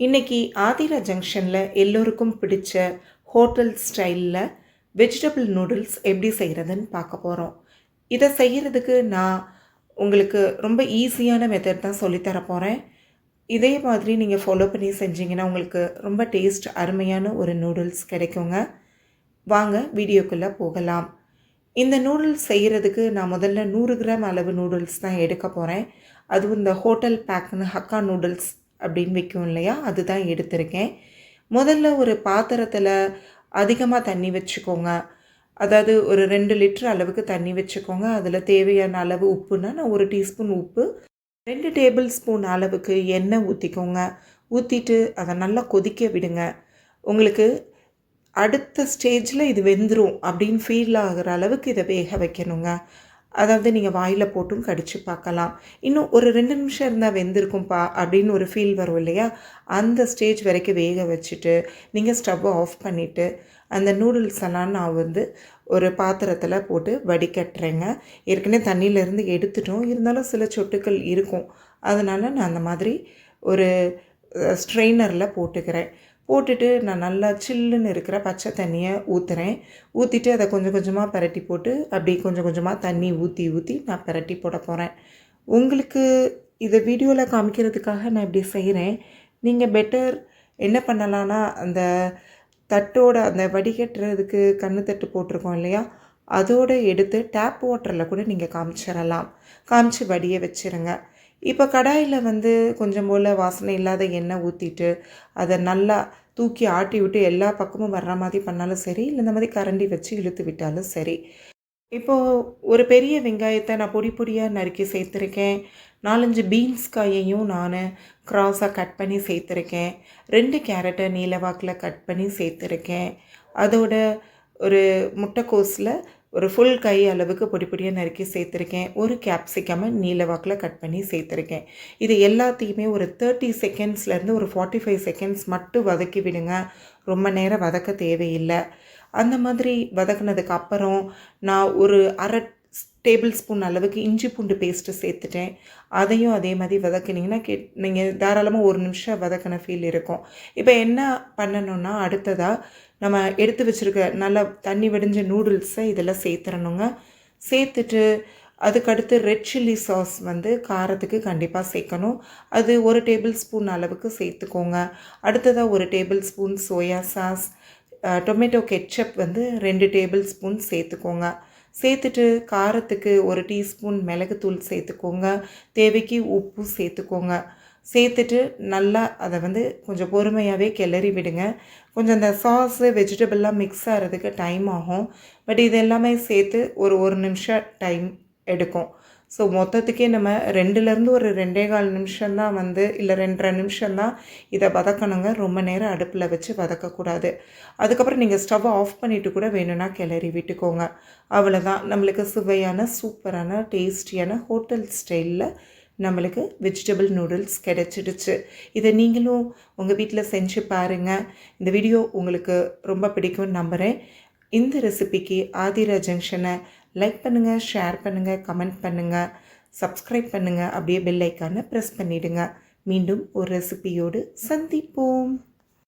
இன்றைக்கி ஆதிரா ஜங்ஷனில் எல்லோருக்கும் பிடிச்ச ஹோட்டல் ஸ்டைலில் வெஜிடபிள் நூடுல்ஸ் எப்படி செய்கிறதுன்னு பார்க்க போகிறோம் இதை செய்கிறதுக்கு நான் உங்களுக்கு ரொம்ப ஈஸியான மெத்தட் தான் சொல்லித்தர போகிறேன் இதே மாதிரி நீங்கள் ஃபாலோ பண்ணி செஞ்சீங்கன்னா உங்களுக்கு ரொம்ப டேஸ்ட் அருமையான ஒரு நூடுல்ஸ் கிடைக்குங்க. வாங்க வீடியோக்குள்ளே போகலாம். இந்த நூடுல்ஸ் செய்கிறதுக்கு நான் முதல்ல நூறு கிராம் அளவு நூடுல்ஸ் தான் எடுக்க போகிறேன் அதுவும் இந்த ஹோட்டல் பேக்னு ஹக்கா நூடுல்ஸ் அப்படின்னு வைக்கும் இல்லையா? அதுதான் எடுத்திருக்கேன். முதல்ல ஒரு பாத்திரத்தில் அதிகமாக தண்ணி வச்சுக்கோங்க. அதாவது ஒரு ரெண்டு லிட்டர் அளவுக்கு தண்ணி வச்சுக்கோங்க. அதில் தேவையான அளவு உப்புனா நான் ஒரு டீஸ்பூன் உப்பு ரெண்டு டேபிள் ஸ்பூன் அளவுக்கு எண்ணெய் ஊற்றிக்கோங்க ஊற்றிட்டு அதை நல்லா கொதிக்க விடுங்க. உங்களுக்கு அடுத்த ஸ்டேஜில் இது வெந்துடும் அப்படின்னு ஃபீல் ஆகிற அளவுக்கு இதை வேக வைக்கணுங்க. அதாவது நீங்கள் வாயில் போட்டும் கடித்து பார்க்கலாம் இன்னும் ஒரு ரெண்டு நிமிஷம் இருந்தால் வெந்திருக்கும்ப்பா அப்படின்னு ஒரு ஃபீல் வரும் இல்லையா? அந்த ஸ்டேஜ் வரைக்கும் வேக வச்சுட்டு நீங்கள் ஸ்டவ்வை ஆஃப் பண்ணிவிட்டு அந்த நூடுல்ஸ் எல்லாம் நான் வந்து ஒரு பாத்திரத்தில் போட்டு வடிகட்டுறேங்க. ஏற்கனவே தண்ணியிலேருந்து எடுத்துட்டோம். இருந்தாலும் சில சொட்டுக்கள் இருக்கும். அதனால் நான் அந்த மாதிரி ஒரு ஸ்ட்ரெயினரில் போட்டுக்கிறேன். போட்டுட்டு நான் நல்லா சில்லுன்னு இருக்கிற பச்சை தண்ணியை ஊற்றுறேன் ஊற்றிட்டு அதை கொஞ்சம் கொஞ்சமாக பரட்டி போட்டு அப்படி கொஞ்சம் கொஞ்சமாக தண்ணி ஊற்றி ஊற்றி நான் பரட்டி போட போகிறேன் உங்களுக்கு இதை வீடியோவில் காமிக்கிறதுக்காக நான் இப்படி செய்கிறேன் நீங்கள் பெட்டர் என்ன பண்ணலான்னா அந்த தட்டோட அந்த வடிகட்டுறதுக்கு கண்ணு தட்டு போட்டிருக்கோம் இல்லையா? அதோடு எடுத்து டேப் வாட்டரில் கூட நீங்கள் காமிச்சிடலாம் காமிச்சு வடிய வச்சுருங்க. இப்போ கடாயில் வந்து கொஞ்சம் போல் வாசனை இல்லாத எண்ணெய் ஊற்றிட்டு அதை நல்லா தூக்கி ஆட்டி விட்டு எல்லா பக்கமும் வர்ற மாதிரி பண்ணாலும் சரி இல்லை இந்த மாதிரி கரண்டி வச்சு இழுத்து விட்டாலும் சரி. இப்போது ஒரு பெரிய வெங்காயத்தை நான் பொடி பொடியாக நறுக்கி சேர்த்துருக்கேன். நாலஞ்சு பீன்ஸ் காயையும் நான் க்ராஸாக கட் பண்ணி சேர்த்துருக்கேன். ரெண்டு கேரட்டை நீலவாக்கில் கட் பண்ணி சேர்த்துருக்கேன். அதோட ஒரு முட்டைக்கோஸில் ஒரு ஃபுல் கை அளவுக்கு பொடி பொடியாக நறுக்கி சேர்த்துருக்கேன். ஒரு கேப்சிகமை நீலவாக்கில் கட் பண்ணி சேர்த்துருக்கேன். இது எல்லாத்தையுமே ஒரு தேர்ட்டி செகண்ட்ஸ்லேருந்து ஒரு ஃபார்ட்டி ஃபைவ் செகண்ட்ஸ் மட்டும் வதக்கி விடுங்க. ரொம்ப நேரம் வதக்க தேவையில்லை. அந்த மாதிரி வதக்குனதுக்கு அப்புறம் நான் ஒரு அரை டேபிள் ஸ்பூன் அளவுக்கு இஞ்சி பூண்டு பேஸ்ட்டு சேர்த்துட்டேன். அதையும் அதே மாதிரி வதக்குனிங்கன்னா கே நீங்கள் தாராளமாக ஒரு நிமிஷம் வதக்கின ஃபீல் இருக்கும். இப்போ என்ன பண்ணணும்னா அடுத்ததாக நம்ம எடுத்து வச்சுருக்க நல்லா தண்ணி வடிஞ்ச நூடுல்ஸை இதெல்லாம் சேர்த்துறணுங்க சேர்த்துட்டு அதுக்கடுத்து ரெட் சில்லி சாஸ் வந்து காரத்துக்கு கண்டிப்பாக சேர்க்கணும். அது ஒரு டேபிள் ஸ்பூன் அளவுக்கு சேர்த்துக்கோங்க. அடுத்ததாக ஒரு table spoon soya sauce tomato ketchup வந்து ரெண்டு டேபிள் ஸ்பூன் சேர்த்துக்கோங்க. சேர்த்துட்டு காரத்துக்கு ஒரு டீஸ்பூன் மிளகுத்தூள் சேர்த்துக்கோங்க. தேவைக்கு உப்பு சேர்த்துக்கோங்க. சேர்த்துட்டு நல்லா அதை வந்து கொஞ்சம் பொறுமையாகவே கிளறி விடுங்க. கொஞ்சம் அந்த சாஸு வெஜிடபிள்லாம் மிக்ஸ் ஆகிறதுக்கு டைம் ஆகும். பட் இது எல்லாமே சேர்த்து ஒரு ஒரு நிமிஷம் டைம் எடுக்கும். ஸோ மொத்தத்துக்கே நம்ம ரெண்டுலேருந்து ஒரு ரெண்டே கால் நிமிஷம்தான் வந்து இல்லை ரெண்டரை நிமிஷம்தான் இதை வதக்கணுங்க. ரொம்ப நேரம் அடுப்பில் வச்சு வதக்கக்கூடாது. அதுக்கப்புறம் நீங்கள் ஸ்டவ்வை ஆஃப் பண்ணிவிட்டு கூட வேணும்னா கிளறி விட்டுக்கோங்க. அவ்வளோதான் நம்மளுக்கு சுவையான சூப்பரான டேஸ்டியான ஹோட்டல் ஸ்டைலில் நம்மளுக்கு வெஜிடபிள் நூடுல்ஸ் கிடச்சிடுச்சு. இதை நீங்களும் உங்கள் வீட்டில் செஞ்சு பாருங்கள் இந்த வீடியோ உங்களுக்கு ரொம்ப பிடிக்கும்னு நம்புகிறேன் இந்த ரெசிபிக்கு ஆதிரா ஜங்ஷனை லைக் பண்ணுங்கள் ஷேர் பண்ணுங்கள் கமெண்ட் பண்ணுங்கள் சப்ஸ்கிரைப் பண்ணுங்கள் அப்படியே பெல் ஐக்கானை ப்ரெஸ் பண்ணிவிடுங்க மீண்டும் ஒரு ரெசிபியோடு சந்திப்போம்.